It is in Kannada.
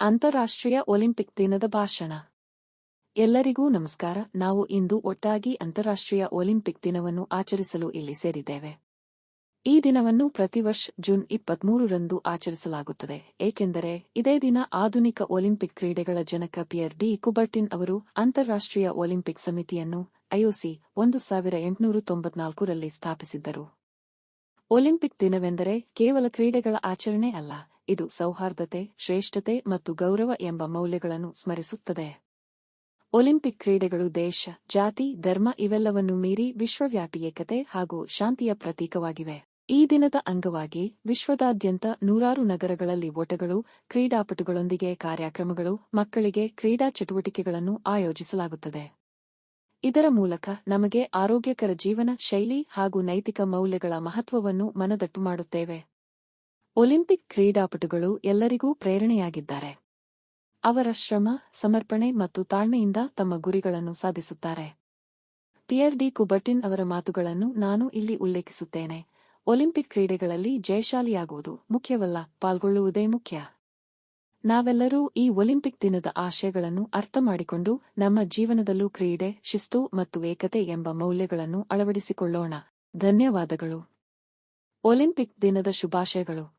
ಅಂತಾರಾಷ್ಟ್ರೀಯ ಒಲಿಂಪಿಕ್ ದಿನದ ಭಾಷಣ. ಎಲ್ಲರಿಗೂ ನಮಸ್ಕಾರ. ನಾವು ಇಂದು ಒಟ್ಟಾಗಿ ಅಂತಾರಾಷ್ಟ್ರೀಯ ಒಲಿಂಪಿಕ್ ದಿನವನ್ನು ಆಚರಿಸಲು ಇಲ್ಲಿ ಸೇರಿದ್ದೇವೆ. ಈ ದಿನವನ್ನು ಪ್ರತಿ ವರ್ಷ ಜೂನ್ ಇಪ್ಪತ್ಮೂರರಂದು ಆಚರಿಸಲಾಗುತ್ತದೆ. ಏಕೆಂದರೆ, ಇದೇ ದಿನ ಆಧುನಿಕ ಒಲಿಂಪಿಕ್ ಕ್ರೀಡೆಗಳ ಜನಕ ಪಿಯರ್ ಡಿ ಕುಬರ್ಟಿನ್ ಅವರು ಅಂತಾರಾಷ್ಟ್ರೀಯ ಒಲಿಂಪಿಕ್ ಸಮಿತಿಯನ್ನು ಐಒಸಿ ಒಂದು ಸಾವಿರ ಎಂಟುನೂರ ತೊಂಬತ್ನಾಲ್ಕರಲ್ಲಿ ಸ್ಥಾಪಿಸಿದ್ದರು. ಒಲಿಂಪಿಕ್ ದಿನವೆಂದರೆ ಕೇವಲ ಕ್ರೀಡೆಗಳ ಆಚರಣೆ ಅಲ್ಲ ಇದು ಸೌಹಾರ್ದತೆ, ಶ್ರೇಷ್ಠತೆ ಮತ್ತು ಗೌರವ ಎಂಬ ಮೌಲ್ಯಗಳನ್ನು ಸ್ಮರಿಸುತ್ತದೆ. ಒಲಿಂಪಿಕ್ ಕ್ರೀಡೆಗಳು ದೇಶ, ಜಾತಿ, ಧರ್ಮ ಇವೆಲ್ಲವನ್ನು ಮೀರಿ ವಿಶ್ವವ್ಯಾಪಿ ಏಕತೆ ಹಾಗೂ ಶಾಂತಿಯ ಪ್ರತೀಕವಾಗಿವೆ. ಈ ದಿನದ ಅಂಗವಾಗಿ ವಿಶ್ವದಾದ್ಯಂತ ನೂರಾರು ನಗರಗಳಲ್ಲಿ ಓಟಗಳು, ಕ್ರೀಡಾಪಟುಗಳೊಂದಿಗೆ ಕಾರ್ಯಕ್ರಮಗಳು, ಮಕ್ಕಳಿಗೆ ಕ್ರೀಡಾ ಚಟುವಟಿಕೆಗಳನ್ನು ಆಯೋಜಿಸಲಾಗುತ್ತದೆ. ಇದರ ಮೂಲಕ ನಮಗೆ ಆರೋಗ್ಯಕರ ಜೀವನ ಶೈಲಿ ಹಾಗೂ ನೈತಿಕ ಮೌಲ್ಯಗಳ ಮಹತ್ವವನ್ನು ಮನದಟ್ಟು ಮಾಡುತ್ತೇವೆ. ಒಲಿಂಪಿಕ್ ಕ್ರೀಡಾಪಟುಗಳು ಎಲ್ಲರಿಗೂ ಪ್ರೇರಣೆಯಾಗಿದ್ದಾರೆ. ಅವರ ಶ್ರಮ, ಸಮರ್ಪಣೆ ಮತ್ತು ತಾಳ್ಮೆಯಿಂದ ತಮ್ಮ ಗುರಿಗಳನ್ನು ಸಾಧಿಸುತ್ತಾರೆ. ಪಿಯರ್ ಡಿ ಕುಬರ್ಟಿನ್ ಅವರ ಮಾತುಗಳನ್ನು ನಾನು ಇಲ್ಲಿ ಉಲ್ಲೇಖಿಸುತ್ತೇನೆ. ಒಲಿಂಪಿಕ್ ಕ್ರೀಡೆಗಳಲ್ಲಿ ಜಯಶಾಲಿಯಾಗುವುದು ಮುಖ್ಯವಲ್ಲ, ಪಾಲ್ಗೊಳ್ಳುವುದೇ ಮುಖ್ಯ. ನಾವೆಲ್ಲರೂ ಈ ಒಲಿಂಪಿಕ್ ದಿನದ ಆಶಯಗಳನ್ನು ಅರ್ಥ ಮಾಡಿಕೊಂಡು ನಮ್ಮ ಜೀವನದಲ್ಲೂ ಕ್ರೀಡೆ, ಶಿಸ್ತು ಮತ್ತು ಏಕತೆ ಎಂಬ ಮೌಲ್ಯಗಳನ್ನು ಅಳವಡಿಸಿಕೊಳ್ಳೋಣ. ಧನ್ಯವಾದಗಳು. ಒಲಿಂಪಿಕ್ ದಿನದ ಶುಭಾಶಯಗಳು.